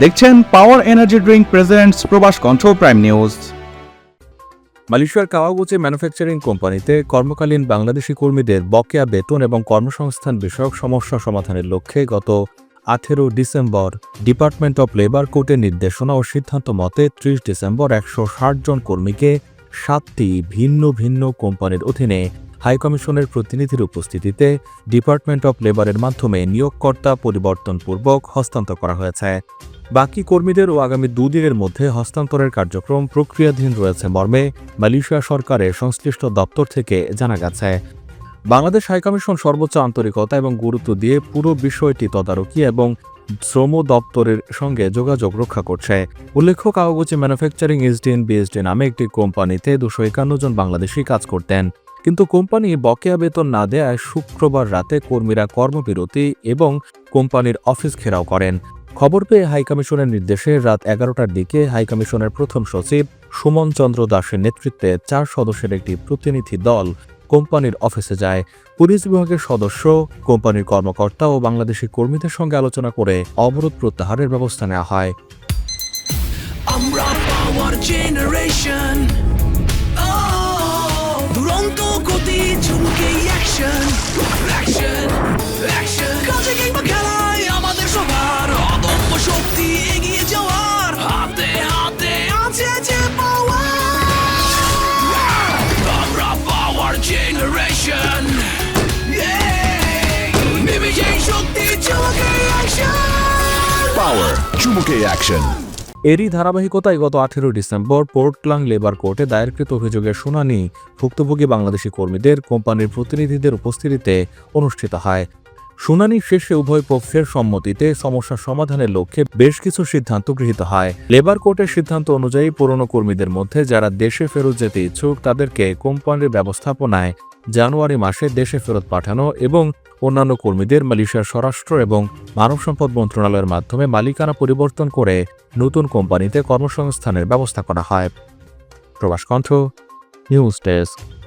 দেখছেন power energy drink presents Probash Kantha prime news মালয়েশিয়ার Kawaguchi manufacturing কোম্পানিতে কর্মকালীন বাংলাদেশি কর্মীদের বকেয়া বেতন এবং কর্মসংস্থান বিষয়ক সমস্যা সমাধানের লক্ষ্যে গত আঠেরো ডিসেম্বর ডিপার্টমেন্ট অব লেবার কোর্টের নির্দেশনা ও সিদ্ধান্ত মতে ত্রিশ ডিসেম্বর একশ ষাট জন কর্মীকে সাতটি ভিন্ন ভিন্ন কোম্পানির অধীনে হাইকমিশনের প্রতিনিধির উপস্থিতিতে ডিপার্টমেন্ট অব লেবারের মাধ্যমে নিয়োগকর্তা পরিবর্তনপূর্বক হস্তান্তর করা হয়েছে। বাকি কর্মীদের ও আগামী দুদিনের মধ্যে হস্তান্তরের কার্যক্রম প্রক্রিয়াধীন রয়েছে মর্মে মালয়েশিয়া সরকারের সংশ্লিষ্ট দপ্তর থেকে জানা গেছে। বাংলাদেশ হাইকমিশন সর্বোচ্চ আন্তরিকতা এবং গুরুত্ব দিয়ে পুরো বিষয়টি তদারকি এবং শ্রম দপ্তরের সঙ্গে যোগাযোগ রক্ষা করছে। উল্লেখ্য কাগজে ম্যানুফ্যাকচারিং এসডিএন বিএসডি নামে একটি কোম্পানিতে দুশো একান্ন জন বাংলাদেশি কাজ করতেন। কিন্তু কোম্পানি বকেয়া বেতন না দেয়ায় শুক্রবার রাতে কর্মীরা কর্মবিরতি এবং কোম্পানির অফিস ঘেরাও করেন। খবর পেয়ে হাইকমিশনের নির্দেশে রাত এগারোটার দিকে হাইকমিশনের প্রথম সচিব সুমন চন্দ্র দাসের নেতৃত্বে চার সদস্যের একটি প্রতিনিধি দল কোম্পানির অফিসে যায়। পুলিশ বিভাগের সদস্য, কোম্পানির কর্মকর্তা ও বাংলাদেশি কর্মীদের সঙ্গে আলোচনা করে অবরোধ প্রত্যাহারের ব্যবস্থা নেওয়া হয়। আমরা পাওয়ার যাই শক্তি চমকে অ্যাকশন এরই ধারাবাহিকতায় গত আঠেরো ডিসেম্বর পোর্টক্লাং লেবার কোর্টে দায়েরকৃত অভিযোগের শুনানি ভুক্তভোগী বাংলাদেশি কর্মীদের কোম্পানির প্রতিনিধিদের উপস্থিতিতে অনুষ্ঠিত হয়। শুনানি শেষে উভয় পক্ষের সম্মতিতে সমস্যা সমাধানের লক্ষ্যে বেশ কিছু সিদ্ধান্ত গৃহীত হয়। লেবার কোর্টের সিদ্ধান্ত অনুযায়ী পুরনো কর্মীদের মধ্যে যারা দেশে ফেরত যেতে ইচ্ছুক তাদেরকে কোম্পানির ব্যবস্থাপনায় জানুয়ারি মাসে দেশে ফেরত পাঠানো এবং অন্যান্য কর্মীদের মালয়েশিয়ার স্বরাষ্ট্র এবং মানব সম্পদ মন্ত্রণালয়ের মাধ্যমে মালিকানা পরিবর্তন করে নতুন কোম্পানিতে কর্মসংস্থানের ব্যবস্থা করা হয়। প্রবাস কণ্ঠ, নিউজ ডেস্ক।